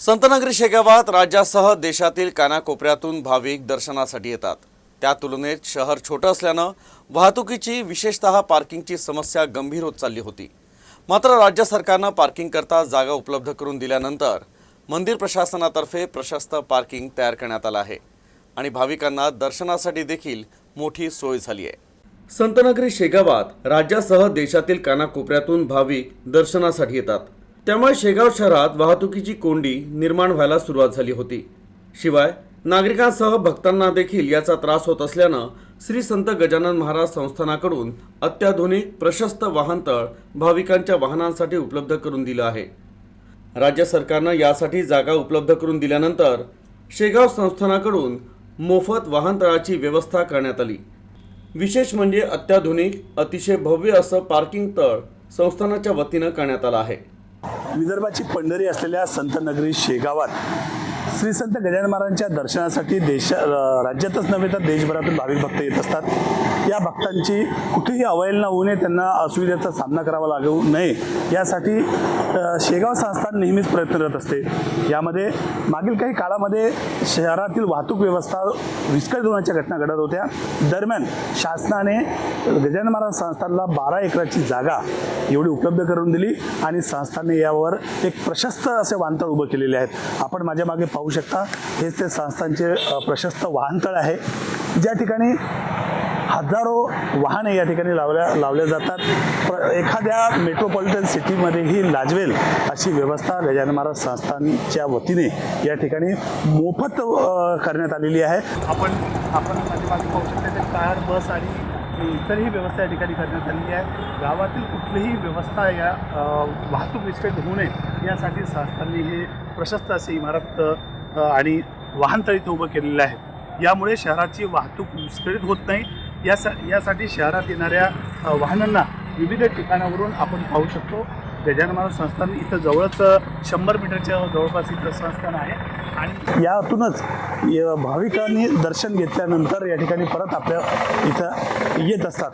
संतनगरी शेगावात राज्यासह देशातील कानाकोपऱ्यातून भाविक दर्शनासाठी येतात. त्या तुलनेत शहर छोटं असल्यानं वाहतुकीची विशेषतः पार्किंगची समस्या गंभीर होत चालली होती. मात्र राज्य सरकारनं पार्किंगकरता जागा उपलब्ध करून दिल्यानंतर मंदिर प्रशासनातर्फे प्रशस्त पार्किंग तयार करण्यात आलं आहे आणि भाविकांना दर्शनासाठी देखील मोठी सोय झाली आहे. संतनगरी शेगावात राज्यासह देशातील कानाकोपऱ्यातून भाविक दर्शनासाठी येतात. त्यामुळे शेगाव शहरात वाहतुकीची कोंडी निर्माण व्हायला सुरुवात झाली होती. शिवाय नागरिकांसह भक्तांना देखील याचा त्रास होत असल्यानं श्री संत गजानन महाराज संस्थानाकडून अत्याधुनिक प्रशस्त वाहनतळ भाविकांच्या वाहनांसाठी उपलब्ध करून दिलं आहे. राज्य सरकारनं यासाठी जागा उपलब्ध करून दिल्यानंतर शेगाव संस्थानाकडून मोफत वाहनतळाची व्यवस्था करण्यात आली. विशेष म्हणजे अत्याधुनिक अतिशय भव्य असं पार्किंग तळ संस्थानाच्या वतीनं करण्यात आलं आहे. विदर्भाची पंढरी असलेल्या संतनगरी शेगावात श्री संत गजानन महाराजांच्या दर्शनासाठी देश राज्यातच नव्हे तर देशभरातून भाविक भक्त येत असतात. या भक्तांची कुठेही अवहेलना होऊ नये त्यांना असुविधेचा सामना करावा लागू नये. यासाठी शेगाव संस्थान नेहमीच प्रयत्न करत असते. यामध्ये मागील काही काळामध्ये शहरातील वाहतूक व्यवस्था विस्कळीत होण्याच्या घटना घडत होत्या. दरम्यान शासनाने गजानन महाराज संस्थानला बारा एकराची जागा एवढी उपलब्ध करून दिली आणि संस्थाने यावर एक प्रशस्त असे वांतळ उभं केलेले आहेत. आपण माझ्या मागे पाहू शकता. हेच ते संस्थांचे प्रशस्त वाहनतळ आहे. ज्या ठिकाणी हजारो वाहने या ठिकाणी लावल्या लावल्या जातात. प्र एखाद्या मेट्रोपॉलिटन सिटीमध्येही लाजवेल अशी व्यवस्था गजानन महाराज संस्थानच्या वतीने या ठिकाणी मोफत करण्यात आलेली आहे. आपण आपण पाहू शकता ते कार बस आणि इतरही व्यवस्था या ठिकाणी करण्यात आलेली आहे. गावातील कुठलीही व्यवस्था या वाहतूक विस्कळीत होऊ नये यासाठी संस्थांनी हे प्रशस्त असे इमारत आणि वाहनतळ इथं उभं केलेलं आहे. यामुळे शहराची वाहतूक विस्कळीत होत नाही. यासा यासाठी शहरात येणाऱ्या वाहनांना विविध ठिकाणावरून आपण पाहू शकतो. गजानन महाराज संस्थान इथं जवळच शंभर मीटरच्या जवळपास इथं संस्थान आहे. यातूनच य- भाविकांनी दर्शन घेतल्यानंतर या ठिकाणी परत आपल्या इथं येत असतात.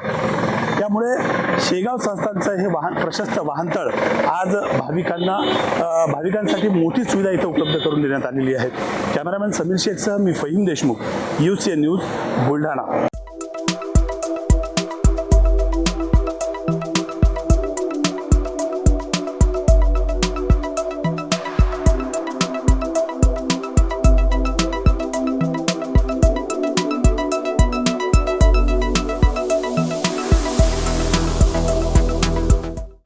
त्यामुळे शेगाव संस्थांचं हे वाहन प्रशस्त वाहनतळ आज भाविकांना भाविकांसाठी मोठी सुविधा इथं उपलब्ध करून देण्यात आलेली आहे. कॅमेरामॅन समीर शेखसह मी Fahim Deshmukh U C news Buldhana.